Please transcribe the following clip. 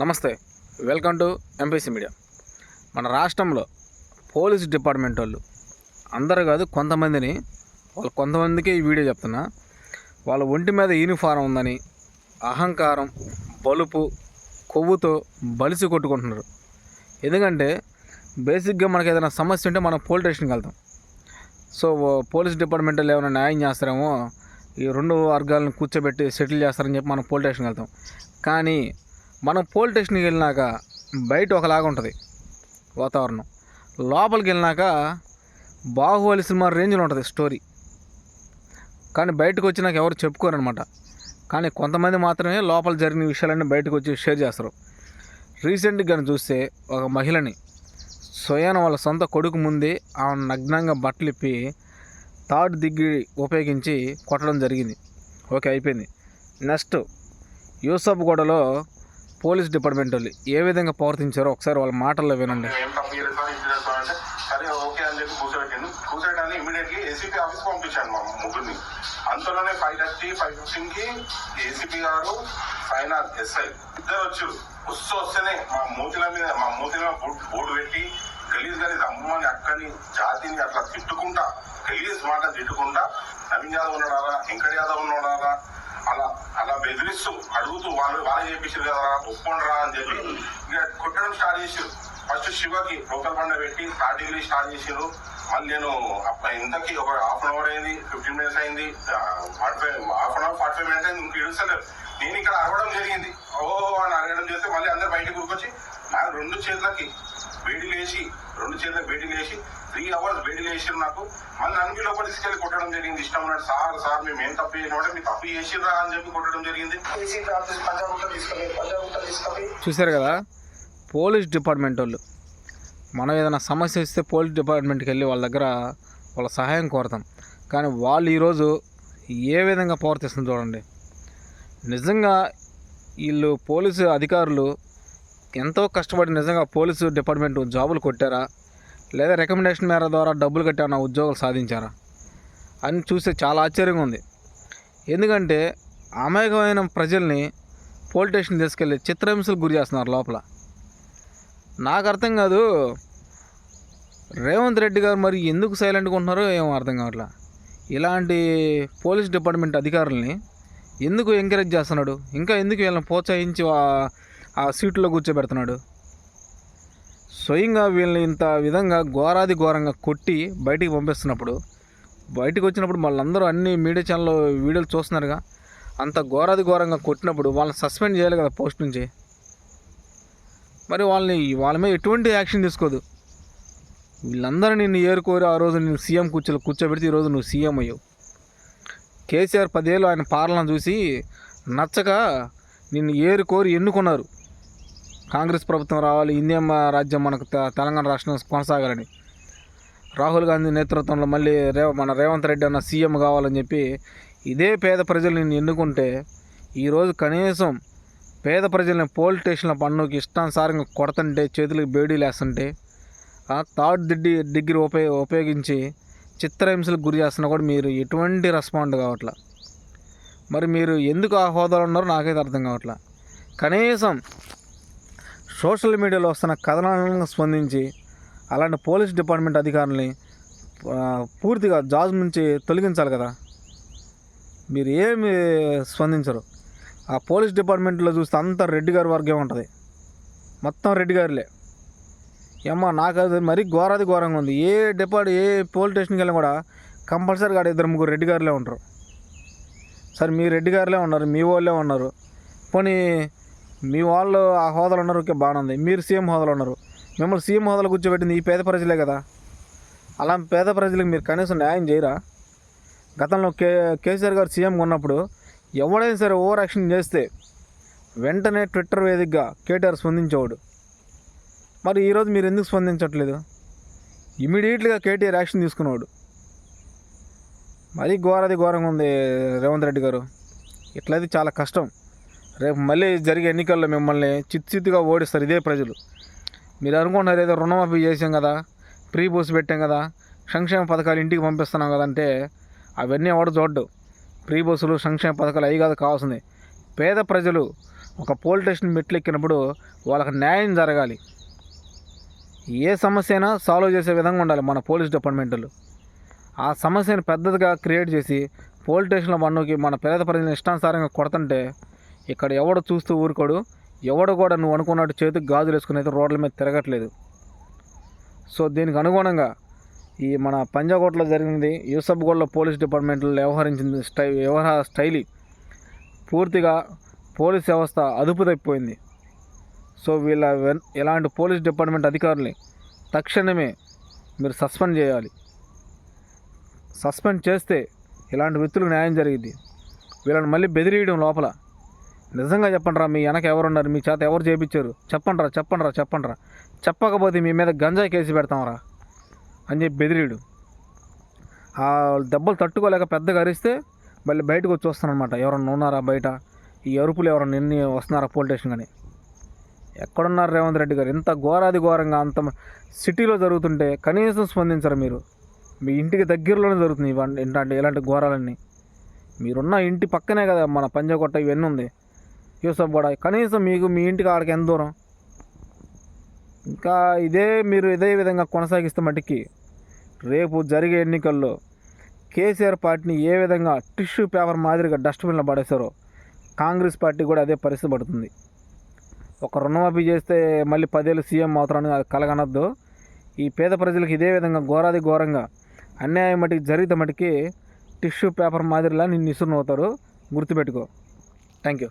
నమస్తే. Welcome to MPC media మన రాష్ట్రంలో పోలీస్ డిపార్ట్మెంట్ వాళ్ళు అందరూ కాదు కొంతమందిని వాళ్ళు కొంతమందికి ఈ వీడియో చెప్తున్నా. వాళ్ళ ఒంటి మీద యూనిఫారం ఉందని అహంకారం బలుపు కొవ్వుతో బలిసి కొట్టుకుంటున్నారు. ఎందుకంటే బేసిక్గా మనకి ఏదైనా సమస్య ఉంటే మనం పోలీస్ స్టేషన్కి వెళ్తాం. సో పోలీస్ డిపార్ట్మెంట్ వాళ్ళు ఏమైనా న్యాయం చేస్తారేమో ఈ రెండు వర్గాలను కూర్చోబెట్టి సెటిల్ చేస్తారని చెప్పి మనం పోలీస్ స్టేషన్కి వెళ్తాం. కానీ మనం పోలీస్ స్టేషన్కి వెళ్ళినాక బయట ఒకలాగా ఉంటుంది వాతావరణం. లోపలికి వెళ్ళినాక బాహుబలి సినిమా రేంజ్లో ఉంటుంది స్టోరీ. కానీ బయటకు వచ్చినాక ఎవరు చెప్పుకోరనమాట. కానీ కొంతమంది మాత్రమే లోపల జరిగిన విషయాలన్నీ బయటకు వచ్చి షేర్ చేస్తారు. రీసెంట్గా కానీ చూస్తే ఒక మహిళని స్వయాన వాళ్ళ సొంత కొడుకు ముందే ఆమె నగ్నంగా బట్టలు ఇప్పి థర్డ్ దిగ్గి ఉపయోగించి కొట్టడం జరిగింది. ఓకే అయిపోయింది. నెక్స్ట్ యూసఫ్ గూడలో పోలీస్ డిపార్ట్మెంట్ వాళ్ళు ఏ విధంగా ప్రవర్తించారో ఒకసారి వాళ్ళ మాటల్లో వినండి. ఏం సరే ఓకే అని చెప్పి కూర్చోబెట్టిండు. కూర్చోబెట్టాలని ఇమీడియట్లీ ఏసీపీ ఆఫీస్ పంపించాను మా ముగ్గురిని. అంతలోనే ఫైవ్ థర్టీ ఫైవ్ ఫిఫ్టీన్కి ఏసీపీ గారు పైన ఎస్ఐ ఇద్దరు వచ్చారు. వస్తూ వస్తేనే మా మూతిల మీద మా మూతిల బోర్డు బోర్డు పెట్టి గలీజ్ గలీజ్ అమ్మని అక్కని జాతిని అట్లా తిట్టుకుంటా గలీజ్ మాట తిట్టుకుంటా నవీన్ యాదవ్ ఉన్నాడారా వెంకట్ యాదవ్ ఉన్నాడారా అలా అలా బెదిరిస్తూ అడుగుతూ వాళ్ళు వాళ్ళే చేపించారు కదా ఒప్పుకుండరా అని చెప్పి ఇక కొట్టడం స్టార్ట్ చేసారు ఫస్ట్ శివకి లోకల్ బండ పెట్టి స్టార్టింగ్ స్టార్ట్ చేసారు మళ్ళీ నేను ఇంతకి ఒక హాఫ్ అన్ అవర్ అయింది ఫిఫ్టీన్ మినిట్స్ అయింది forty five half an hour forty five minutes అయింది ఇంక ఇడుస్తలేదు నేను ఇక్కడ అరవడం జరిగింది. ఓ అని అరగడం చేస్తే మళ్ళీ అందరు బయటకు కూర్కొచ్చి నా రెండు చేతులకి వేడి లేచి రెండు చేతులకు వేడి లేచి త్రీ అవర్స్ వేడి లేచిరు నాకు. మళ్ళీ అన్ని లోపల తీసుకెళ్ళి కొట్టడం జరిగింది. ఇష్టం ఉన్నట్టు సార్ సార్ మేము ఏం తప్పు చేసినా మీరు తప్పు చేసిర్రా అని చెప్పి కొట్టడం జరిగింది. తీసుకెళ్ళి తీసుకెళ్ళి చూశారు కదా పోలీస్ డిపార్ట్మెంట్ వాళ్ళు. మనం ఏదైనా సమస్య ఇస్తే పోలీస్ డిపార్ట్మెంట్కి వెళ్ళి వాళ్ళ దగ్గర వాళ్ళ సహాయం కోరతాం. కానీ వాళ్ళు ఈరోజు ఏ విధంగా ప్రవర్తిస్తుంది చూడండి. నిజంగా వీళ్ళు పోలీసు అధికారులు ఎంతో కష్టపడి నిజంగా పోలీసు డిపార్ట్మెంట్ జాబులు కొట్టారా? లేదా రికమెండేషన్ మేర ద్వారా డబ్బులు కట్టి నా ఉద్యోగాలు సాధించారా? అని చూస్తే చాలా ఆశ్చర్యంగా ఉంది. ఎందుకంటే అమాయకమైన ప్రజల్ని పోలీస్ స్టేషన్ తీసుకెళ్ళి చిత్రహింసలు గురి చేస్తున్నారు లోపల. నాకు అర్థం కాదు రేవంత్ రెడ్డి గారు మరి ఎందుకు సైలెంట్గా ఉంటున్నారో ఏమో అర్థం కావట్లా. ఇలాంటి పోలీస్ డిపార్ట్మెంట్ అధికారుల్ని ఎందుకు ఎంకరేజ్ చేస్తున్నాడు? ఇంకా ఎందుకు వీళ్ళని ప్రోత్సహించి ఆ- ఆ సీట్లో కూర్చోబెడుతున్నాడు? స్వయంగా వీళ్ళని ఇంత విధంగా ఘోరాది ఘోరంగా కొట్టి బయటికి పంపిస్తున్నప్పుడు బయటికి వచ్చినప్పుడు వాళ్ళందరూ అన్ని మీడియా ఛానల్లో వీడియోలు చూస్తున్నారుగా. అంత ఘోరాది ఘోరంగా కొట్టినప్పుడు వాళ్ళని సస్పెండ్ చేయాలి కదా పోస్ట్ నుంచి. మరి వాళ్ళని వాళ్ళ మీద ఎటువంటి యాక్షన్ తీసుకోదు. వీళ్ళందరూ నిన్ను ఏరుకోరి ఆ రోజు నేను సీఎం కూర్చోలు కూర్చోబెడితే ఈరోజు నువ్వు సీఎం అయ్యావు. కేసీఆర్ పదేళ్ళు ఆయన పాలన చూసి నచ్చక నిన్ను ఏరుకోరు ఎన్నుకున్నారు. కాంగ్రెస్ ప్రభుత్వం రావాలి ఇండియా రాజ్యం మనకు తె- తెలంగాణ రాష్ట్రం కొనసాగాలని. రాహుల్ గాంధీ నేతృత్వంలో మళ్ళీ రే మన రేవంత్ రెడ్డి అన్న సీఎం కావాలని చెప్పి ఇదే పేద ప్రజలు నేను ఎన్నుకుంటే ఈరోజు కనీసం పేద ప్రజల్ని పోలీస్ స్టేషన్ల పన్నుకి ఇష్టానుసారంగా కొడతంటే చేతులకు బేడీలు వేస్తుంటే థర్డ్ దిడ్డి డిగ్రీ ఉపయోగ ఉపయోగించి చిత్రహింసలకు గురి చేస్తున్నా కూడా మీరు ఎటువంటి రెస్పాండ్ కావట్లా. మరి మీరు ఎందుకు ఆ హోదాలో ఉన్నారో నాకైతే అర్థం కావట్లా. కనీసం సోషల్ మీడియాలో వస్తున్న కథనాలను స్పందించి అలాంటి పోలీస్ డిపార్ట్మెంట్ అధికారుల్ని పూర్తిగా జాబ్ నుంచి తొలగించాలి కదా. మీరు ఏమి స్పందించరు. ఆ పోలీస్ డిపార్ట్మెంట్లో చూస్తే అంతా రెడ్డి గారి వర్గం ఉంటుంది. మొత్తం రెడ్డి గారులే. ఏమ్మా నాకు అది మరీ ఘోరాది ఘోరంగా ఉంది. ఏ డిపార్ట్ ఏ పోలీస్ స్టేషన్కి వెళ్ళినా కూడా కంపల్సరీగా ఇద్దరు ముగ్గురు రెడ్డి గారులే ఉంటారు. సరే మీ రెడ్డి గారులే ఉన్నారు మీ వాళ్ళే ఉన్నారు. పోనీ మీ వాళ్ళు ఆ హోదాలో ఉన్నారు ఓకే బాగానే ఉంది. మీరు సీఎం హోదాలు ఉన్నారు. మిమ్మల్ని సీఎం హోదాలు కూర్చోబెట్టింది ఈ పేద ప్రజలే కదా. అలా పేద ప్రజలకు మీరు కనీసం న్యాయం చేయరా? గతంలో కే కేసీఆర్ గారు సీఎంగా ఉన్నప్పుడు ఎవడైనా సరే ఓవర్ యాక్షన్ చేస్తే వెంటనే ట్విట్టర్ వేదికగా కేటీఆర్ స్పందించేవాడు. మరి ఈరోజు మీరు ఎందుకు స్పందించట్లేదు? ఇమీడియట్గా కేటీఆర్ యాక్షన్ తీసుకునేవాడు. మరీ ఘోరది ఘోరంగా ఉంది రేవంత్ రెడ్డి గారు. ఇట్లయితే చాలా కష్టం. రేపు మళ్ళీ జరిగే ఎన్నికల్లో మిమ్మల్ని చిత్తుగా ఓడిస్తారు ఇదే ప్రజలు. మీరు అనుకుంటున్నారు ఏదో రుణమాఫీ చేసాం కదా ప్రీ బూస్ పెట్టాం కదా సంక్షేమ పథకాలు ఇంటికి పంపిస్తున్నాం కదా అంటే అవన్నీ ఎవడు చూడ్డు ప్రీ బస్సులు సంక్షేమ పథకాలు అవి కాదు కావాల్సింది. పేద ప్రజలు ఒక పోల్ స్టేషన్ మెట్లు ఎక్కినప్పుడు వాళ్ళకి న్యాయం జరగాలి. ఏ సమస్య అయినా సాల్వ్ చేసే విధంగా ఉండాలి మన పోలీస్ డిపార్ట్మెంట్లు. ఆ సమస్యను పెద్దదిగా క్రియేట్ చేసి పోలీస్ స్టేషన్లో మన్నుకి మన పేద ప్రజలను ఇష్టానుసారంగా కొడుతుంటే ఇక్కడ ఎవడు చూస్తూ ఊరుకోడు. ఎవడు కూడా నువ్వు అనుకున్నట్టు చేతికి గాజులు వేసుకుని అయితే రోడ్ల మీద తిరగట్లేదు. సో దీనికి అనుగుణంగా ఈ మన పంజాకోట్లో జరిగింది యూసఫ్గూడలో పోలీస్ డిపార్ట్మెంట్లో వ్యవహరించింది స్టై వ్యవహార స్టైలి. పూర్తిగా పోలీస్ వ్యవస్థ అదుపు తప్పిపోయింది. సో వీళ్ళ వెన్- ఇలాంటి పోలీస్ డిపార్ట్మెంట్ అధికారుల్ని తక్షణమే మీరు సస్పెండ్ చేయాలి. సస్పెండ్ చేస్తే ఇలాంటి వ్యక్తులకు న్యాయం జరిగింది వీళ్ళని మళ్ళీ బెదిరియడం లోపల నిజంగా చెప్పండిరా మీ వెనక ఎవరున్నారు? మీ చేత ఎవరు చేపించారు? చెప్పండిరా చెప్పండిరా చెప్పండిరా. చెప్పకపోతే మీ మీద గంజాయి కేసు పెడతాంరా అని చెప్పి బెదిరీడు. ఆ దెబ్బలు తట్టుకోలేక పెద్దగా అరిస్తే మళ్ళీ బయటకు వచ్చి వస్తానమాట ఎవరన్నా ఉన్నారా బయట? ఈ అరుపులు ఎవరన్నా ఎన్ని వస్తున్నారా పోలీస్ స్టేషన్ కానీ ఎక్కడున్నారు రేవంత్ రెడ్డి గారు? ఇంత ఘోరాది ఘోరంగా అంత సిటీలో జరుగుతుంటే కనీసం స్పందించరు మీరు? మీ ఇంటికి దగ్గరలోనే జరుగుతుంది ఇవన్నీ ఇలాంటి ఇలాంటి ఘోరాలన్నీ. మీరున్న ఇంటి పక్కనే కదా మన పంజాకొట్ట ఇవన్నీ ఉంది. యూసఫ్ కూడా. కనీసం మీకు మీ ఇంటికి ఆడికి ఎంత దూరం? ఇంకా ఇదే మీరు ఇదే విధంగా కొనసాగిస్తే మటుకి రేపు జరిగే ఎన్నికల్లో కేసీఆర్ పార్టీని ఏ విధంగా టిష్యూ పేపర్ మాదిరిగా డస్ట్బిన్లో పడేశారో కాంగ్రెస్ పార్టీ కూడా అదే పరిస్థితి పడుతుంది. ఒక రుణమాఫీ చేస్తే మళ్ళీ పదేళ్ళు సీఎం అవుతారని అది కలగనద్దు. ఈ పేద ప్రజలకు ఇదే విధంగా ఘోరాది ఘోరంగా అన్యాయం మటుకు జరిగితే మటుకి టిష్యూ పేపర్ మాదిరిలా నిన్ను ఇసురునవుతారు గుర్తుపెట్టుకో. Thank you